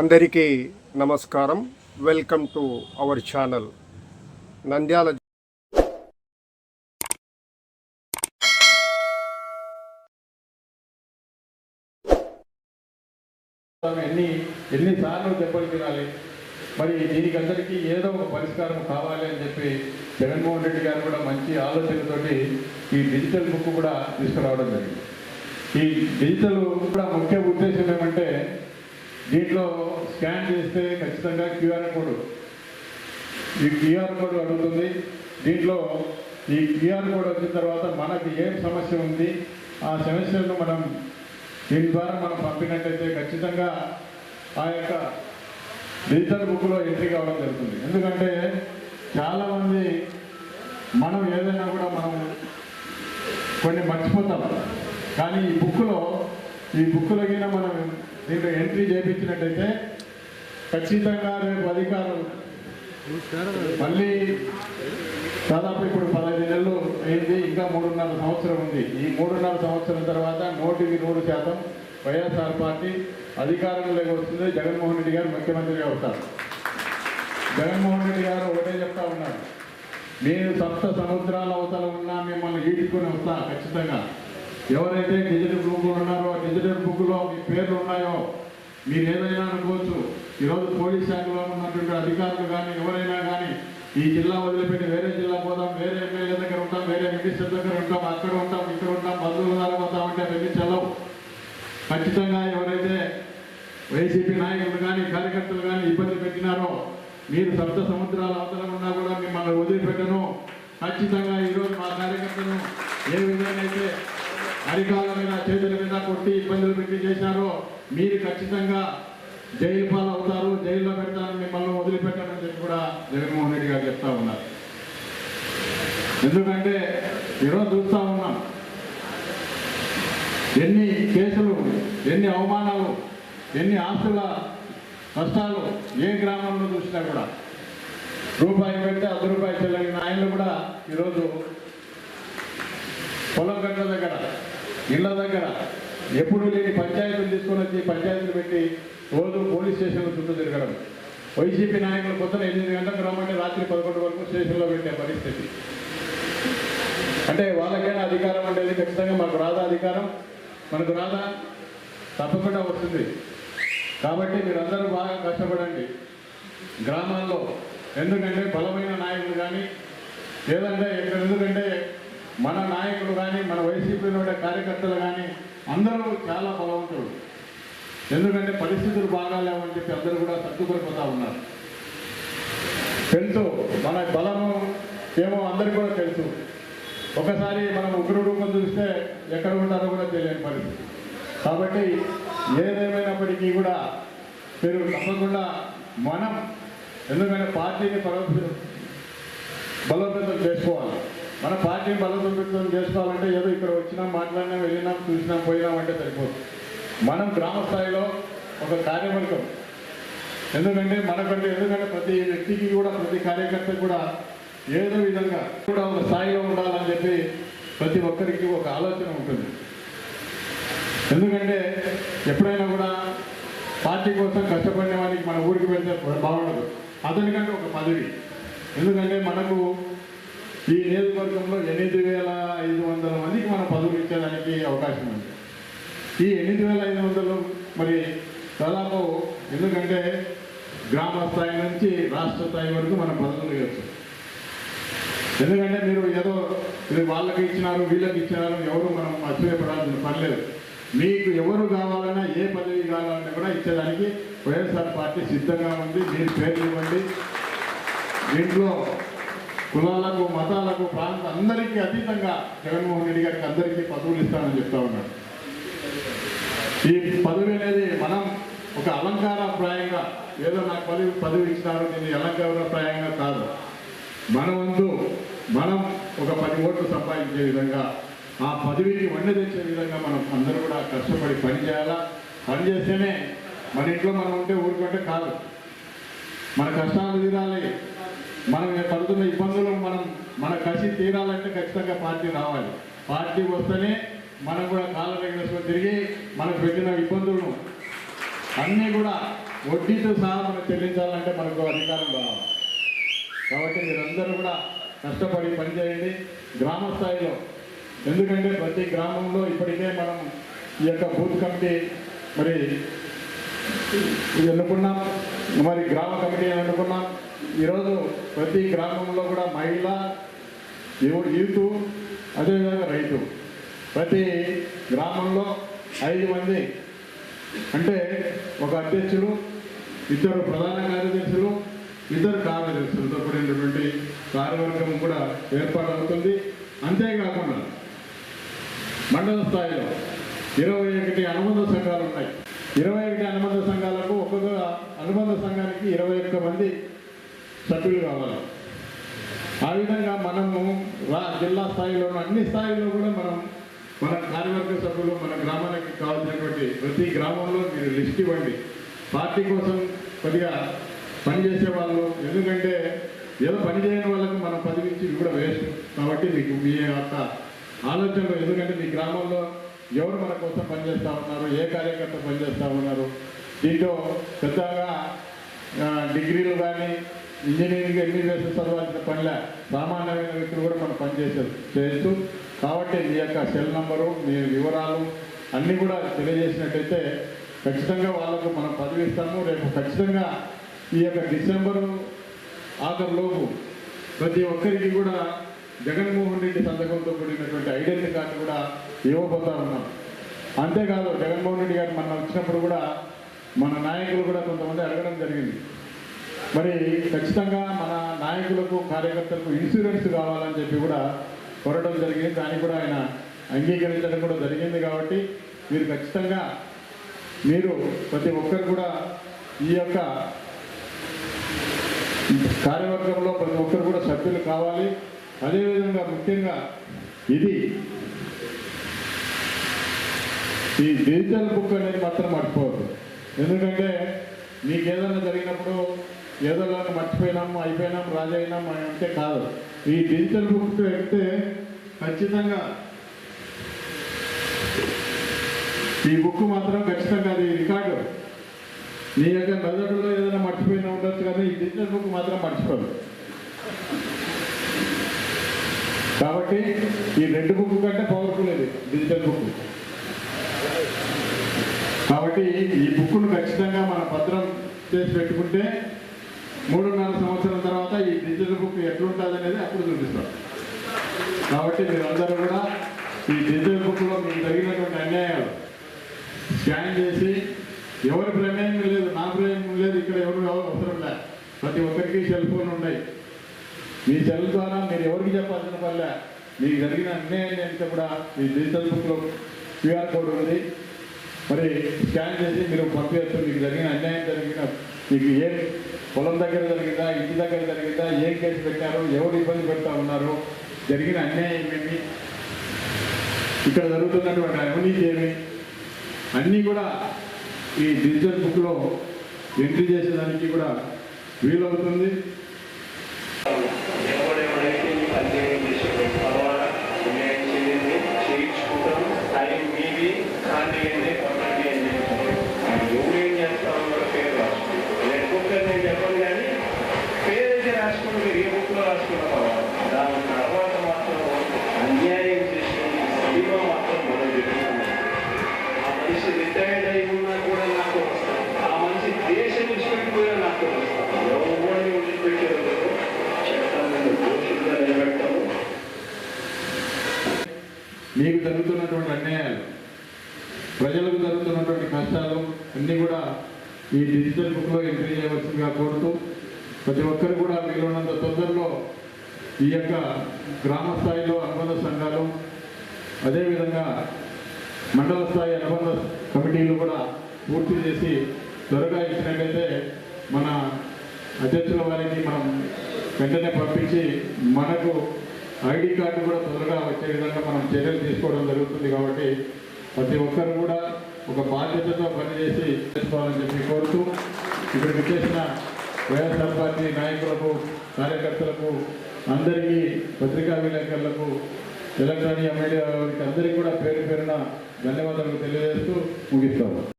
అందరికీ నమస్కారం. Welcome to our channel Nandyal ఎన్ని ఎన్నిసార్లు దెబ్బలు తినాలి? మరి దీనికి అందరికీ ఏదో ఒక పరిష్కారం కావాలి అని చెప్పి జగన్మోహన్ రెడ్డి గారు కూడా మంచి ఆలోచనతోటి ఈ డిజిటల్ బుక్ కూడా తీసుకురావడం జరిగింది. ఈ డిజిటల్ కూడా ముఖ్య ఉద్దేశం ఏమంటే దీంట్లో స్కాన్ చేస్తే ఖచ్చితంగా క్యూఆర్ కోడ్. ఈ క్యూఆర్ కోడ్ అడుగుతుంది. దీంట్లో ఈ క్యూఆర్ కోడ్ వచ్చిన తర్వాత మనకి ఏం సమస్య ఉంది? ఆ సమస్యలను మనం దీని ద్వారా మనం పంపినట్టయితే ఖచ్చితంగా ఆ యొక్క డిజిటల్ బుక్లో ఎంట్రీ కావడం జరుగుతుంది. ఎందుకంటే చాలామంది మనం ఏదైనా కూడా మనం కొన్ని మర్చిపోతాం. కానీ ఈ బుక్లో ఈ బుక్లో మనం దీంట్లో ఎంట్రీ చేయించినట్టయితే ఖచ్చితంగా రేపు అధికారం. మళ్ళీ దాదాపు ఇప్పుడు పదహైదు నెలలు అయింది ఇంకా మూడున్నర సంవత్సరం ఉంది. ఈ మూడున్నర సంవత్సరం తర్వాత నూటికి నూరు శాతం వైఎస్ఆర్ పార్టీ అధికారంలోకి వస్తుంది. జగన్మోహన్ రెడ్డి గారు ముఖ్యమంత్రిగా అవుతారు జగన్మోహన్ రెడ్డి గారు ఒకటే చెప్తా ఉన్నారు. నేను సప్త సముద్రాల అవతల ఉన్నా మిమ్మల్ని ఈడుకొని వస్తా ఖచ్చితంగా. ఎవరైతే డిజిటల్ బుక్లు ఉన్నారో డిజిటల్ బుక్లో మీ పేర్లు ఉన్నాయో మీరు ఏదైనా అనుకోవచ్చు. ఈరోజు పోలీస్ శాఖలో ఉన్నటువంటి అధికారులు కానీ ఎవరైనా కానీ ఈ జిల్లా వదిలిపెట్టి వేరే జిల్లా పోదాం వేరే ఎమ్మెల్యే దగ్గర ఉంటాం వేరే మినిస్టర్ దగ్గర ఉంటాం అక్కడ ఉంటాం ఇక్కడ ఉంటాం బంధువుల ద్వారా పోతామంటే అవన్నీ చెల్లవు. ఖచ్చితంగా ఎవరైతే వైసీపీ నాయకులు కానీ కార్యకర్తలు కానీ ఇబ్బంది పెట్టినారో మీరు సప్త సముద్రాల అవతల ఉన్నా కూడా మిమ్మల్ని వదిలిపెట్టను. ఖచ్చితంగా ఈరోజు మా కార్యకర్తలు ఏ విధంగా అయితే అరికాల మీద చేతుల మీద కొట్టి ఇబ్బందులు పెట్టి చేశారో మీరు ఖచ్చితంగా జైలు పాలు అవుతారు జైల్లో పెడతారు మిమ్మల్ని వదిలిపెట్టారని చెప్పి కూడా జగన్మోహన్ రెడ్డి గారు చెప్తా ఉన్నారు. ఎందుకంటే ఈరోజు చూస్తా ఉన్నాం. ఎన్ని కేసులు ఎన్ని అవమానాలు ఎన్ని ఆస్తుల నష్టాలు ఏ గ్రామంలో చూసినా కూడా రూపాయి పెడితే అర్ధ రూపాయి చెల్లని ఆయనలు కూడా ఈరోజు పొలం గట్ల దగ్గర ఇళ్ళ దగ్గర ఎప్పుడు లేని పంచాయతీలు తీసుకొని వచ్చి పంచాయతీలు పెట్టి రోజు పోలీస్ స్టేషన్లో చుట్టూ తిరగడం. వైసీపీ నాయకులు పొద్దున ఎనిమిది గంటలకు రమ్మంటే రాత్రి పదకొండు వరకు స్టేషన్లో పెట్టే పరిస్థితి. అంటే వాళ్ళకైనా అధికారం అనేది ఖచ్చితంగా మాకు రాదా అధికారం? మనకు రాదా? తప్పకుండా వస్తుంది. కాబట్టి మీరందరూ బాగా కష్టపడండి. గ్రామాల్లో ఎందుకంటే బలమైన నాయకులు కానీ లేదంటే ఎందుకంటే మన నాయకులు కానీ మన వైసీపీలో ఉండే కార్యకర్తలు కానీ అందరూ చాలా బలవంతులు. ఎందుకంటే పరిస్థితులు బాగాలేవని చెప్పి అందరూ కూడా సర్దుపడిపోతా ఉన్నారు. తెలుసు మన బలము ఏమో అందరికీ కూడా తెలుసు. ఒకసారి మనం ఉగ్ర రూపం చూస్తే ఎక్కడ ఉంటారో కూడా తెలియని పరిస్థితి. కాబట్టి ఏదేమైనప్పటికీ కూడా మీరు తప్పకుండా మనం ఎందుకంటే పార్టీని బలోపేతం చేసుకోవాలి. మన పార్టీ బలోపేతం చేసుకోవాలంటే ఏదో ఇక్కడ వచ్చినాం మాట్లాడినాం వెళ్ళినాం చూసినాం పోయినాం అంటే సరిపోదు. మనం గ్రామ స్థాయిలో ఒక కార్యవర్గం. ఎందుకంటే మనకంటే ఎందుకంటే ప్రతి వ్యక్తికి కూడా ప్రతి కార్యకర్త కూడా ఏదో విధంగా కూడా ఒక స్థాయిలో ఉండాలని చెప్పి ప్రతి ఒక్కరికి ఒక ఆలోచన ఉంటుంది. ఎందుకంటే ఎప్పుడైనా కూడా పార్టీ కోసం కష్టపడిన వారికి మన ఊరికి వెళ్తే బాగుండదు. అతనికంటే ఒక పదవి. ఎందుకంటే మనకు ఈ నియోజకవర్గంలో ఎనిమిది వేల ఐదు వందల మందికి మనం పదవులు ఇచ్చేదానికి అవకాశం ఉంది. ఈ ఎనిమిది వేల ఐదు వందలు మరి దాదాపు ఎందుకంటే గ్రామ స్థాయి నుంచి రాష్ట్ర స్థాయి వరకు మనం పదవులు ఇవ్వచ్చు. ఎందుకంటే మీరు ఏదో ఇది వాళ్ళకి ఇచ్చినారు వీళ్ళకి ఇచ్చినారు ఎవరు మనం ఆశ్చర్యపడాల్సిన పర్లేదు మీకు ఎవరు కావాలన్నా ఏ పదవి కావాలన్నా కూడా ఇచ్చేదానికి వైఎస్ఆర్ పార్టీ సిద్ధంగా ఉంది. మీరు పేర్లు ఇవ్వండి. దీంట్లో కులాలకు మతాలకు ప్రాంత అందరికీ అతీతంగా జగన్మోహన్ రెడ్డి గారికి అందరికీ పదవులు ఇస్తానని చెప్తా ఉన్నాడు. ఈ పదవి అనేది మనం ఒక అలంకారప్రాయంగా ఏదో నాకు పదవి పదవి ఇచ్చినారు నేను అలంకారప్రాయంగా కాదు. మన వంతు మనం ఒక పది ఓట్లు సంపాదించే విధంగా ఆ పదవికి వండి తెచ్చే విధంగా మనం అందరూ కూడా కష్టపడి పనిచేయాలా పనిచేస్తేనే పని చేస్తేనే మన ఇంట్లో మనం ఉంటే ఊరుకుంటే కాదు. మన కష్టాలు తీరాలి. మనం పడుతున్న ఇబ్బందులు మనం మన కసి తీరాలంటే ఖచ్చితంగా పార్టీ రావాలి. పార్టీ వస్తేనే మనం కూడా కాళ్ళ దగ్గర తిరిగి మనకు పెట్టిన ఇబ్బందులను అన్నీ కూడా వడ్డీతో సహా మనం చెల్లించాలంటే మనకు అధికారం రావాలి. కాబట్టి మీరందరూ కూడా కష్టపడి పనిచేయండి. గ్రామ స్థాయిలో ఎందుకంటే ప్రతి గ్రామంలో ఇప్పటికే మనం ఈ యొక్క బూత్ కమిటీ మరి ఇది ఎన్నుకున్నాం మరి గ్రామ కమిటీ అని అనుకున్నాం. ఈరోజు ప్రతి గ్రామంలో కూడా మహిళ యూత్ అదేవిధంగా రైతు. ప్రతి గ్రామంలో ఐదు మంది. అంటే ఒక అధ్యక్షులు ఇద్దరు ప్రధాన కార్యదర్శులు ఇద్దరు కార్యదర్శులతో కూడినటువంటి కార్యవర్గం కూడా ఏర్పాటు అవుతుంది అంతేకాకుండా మండల స్థాయిలో ఇరవై ఒకటి అనుబంధ సంఘాలు ఉన్నాయి. ఇరవై ఒకటి అనుబంధ సంఘాలకు ఒక్కొక్క అనుబంధ సంఘానికి ఇరవై ఒక్క మంది సభ్యులు కావాలి. ఆ విధంగా మనము రా జిల్లా స్థాయిలో అన్ని స్థాయిలో కూడా మనం మన కార్యవర్గ సభ్యులు మన గ్రామానికి కావాల్సినటువంటి ప్రతి గ్రామంలో మీరు లిస్ట్ ఇవ్వండి. పార్టీ కోసం కొద్దిగా పనిచేసే వాళ్ళు ఎందుకంటే ఏదో పని చేయని వాళ్ళకి మనం పదివించి కూడా వేస్ట్. కాబట్టి మీకు మీ యొక్క ఆలోచనలు ఎందుకంటే మీ గ్రామంలో ఎవరు మన కోసం పనిచేస్తూ ఉన్నారు ఏ కార్యకర్త పనిచేస్తూ ఉన్నారు దీంట్లో పెద్దగా డిగ్రీలు కానీ ఇంజనీరింగ్ ఎంబీబీఎస్ చదవాల్సిన పనిలే. సామాన్యమైన వ్యక్తులు కూడా మనం పనిచేసే చేయొచ్చు కాబట్టి మీ యొక్క సెల్ నంబరు మీ వివరాలు అన్నీ కూడా తెలియజేసినట్టయితే ఖచ్చితంగా వాళ్ళకు మనం పదవిస్తాము రేపు ఖచ్చితంగా ఈ యొక్క డిసెంబరు ఆఖరిలోపు ప్రతి ఒక్కరికి కూడా జగన్మోహన్ రెడ్డి సంతకంతో కూడినటువంటి ఐడెంటిటీ కార్డు కూడా ఇవ్వబోతా ఉన్నాం. అంతేకాదు జగన్మోహన్ రెడ్డి గారు మన వచ్చినప్పుడు కూడా మన నాయకులు కూడా కొంతమంది అడగడం జరిగింది. మరి ఖచ్చితంగా మన నాయకులకు కార్యకర్తలకు ఇన్సూరెన్స్ కావాలని చెప్పి కూడా కోరడం జరిగింది. దాన్ని కూడా ఆయన అంగీకరించడం కూడా జరిగింది కాబట్టి మీరు ఖచ్చితంగా మీరు ప్రతి ఒక్కరు కూడా ఈ యొక్క కార్యవర్గంలో ప్రతి ఒక్కరు కూడా సభ్యులు కావాలి. అదేవిధంగా ముఖ్యంగా ఇది ఈ డిజిటల్ బుక్ అనేది మాత్రం మర్చిపోవద్దు. ఎందుకంటే మీకు ఏదైనా జరిగినప్పుడు ఏదో కానీ మర్చిపోయినాం అయిపోయినాం రాజైనాం అని అంటే కాదు. ఈ డిజిటల్ బుక్ పెడితే ఖచ్చితంగా ఈ బుక్ మాత్రం ఖచ్చితంగా అది రికార్డు నీ యొక్క మెదడులో ఏదైనా మర్చిపోయినా ఉండొచ్చు కానీ ఈ డిజిటల్ బుక్ మాత్రం మర్చిపోదు కాబట్టి ఈ రెండు బుక్ కంటే పవర్ఫుల్ ఇది డిజిటల్ బుక్ కాబట్టి ఈ బుక్ను ఖచ్చితంగా మన భద్రం చేసి పెట్టుకుంటే మూడున్నర సంవత్సరం తర్వాత ఈ డిజిటల్ బుక్ ఎట్లుంటుంది అనేది అప్పుడు చూపిస్తాం. కాబట్టి మీరందరూ కూడా ఈ డిజిటల్ బుక్లో మీకు తగినటువంటి అన్యాయాలు స్కాన్ చేసి ఎవరి ప్రమేయం లేదు నా ప్రమేయం లేదు ఇక్కడ ఎవరు అవసరం లేదు ప్రతి ఒక్కరికి సెల్ ఫోన్ ఉన్నాయి. మీ సెల్ ద్వారా మీరు ఎవరికి చెప్పాల్సిన వల్ల మీకు జరిగిన అన్యాయం అంతా కూడా మీ డిజిటల్ బుక్లో క్యూఆర్ కోడ్ ఉంది. మరి స్కాన్ చేసి మీరు పంపించచ్చు మీకు జరిగిన అన్యాయం జరిగిన మీకు ఏ పొలం దగ్గర జరిగిందా ఇంటి దగ్గర జరిగిందా ఏం కేసు పెట్టారు ఎవరు ఇబ్బంది పెడతా ఉన్నారు జరిగిన అన్యాయం ఏమి ఇక్కడ జరుగుతున్నటువంటి అవినీతి ఏమి? అన్నీ కూడా ఈ డిజిటల్ బుక్లో ఎంట్రీ చేసేదానికి కూడా వీలవుతుంది. కానీ మీకు జరుగుతున్నటువంటి అన్యాయాలు ప్రజలకు జరుగుతున్నటువంటి కష్టాలు అన్నీ కూడా ఈ డిజిటల్ బుక్లో ఎంట్రీ చేయవలసిందిగా కోరుతూ ప్రతి ఒక్కరు కూడా వీలున్నంత తొందరలో ఈ యొక్క గ్రామ స్థాయిలో అనుబంధ సంఘాలు అదేవిధంగా మండల స్థాయి అనుబంధ కమిటీలు కూడా పూర్తి చేసి త్వరగా ఇచ్చినట్లయితే మన అధ్యక్షుల వారికి మనం వెంటనే పంపించి మనకు ఐడి కార్డు కూడా త్వరగా వచ్చే విధంగా మనం చర్యలు తీసుకోవడం జరుగుతుంది కాబట్టి ప్రతి ఒక్కరు కూడా ఒక బాధ్యతతో పనిచేసి చేసుకోవాలని చెప్పి కోరుతూ ఇప్పుడు విచ్చేసిన వైఎస్ఆర్ పార్టీ నాయకులకు కార్యకర్తలకు అందరికీ పత్రికా విలేకరులకు తెలంగాణ మీడియా వారికి అందరికీ కూడా పేరు పేరున ధన్యవాదాలు తెలియజేస్తూ ముగిస్తాము.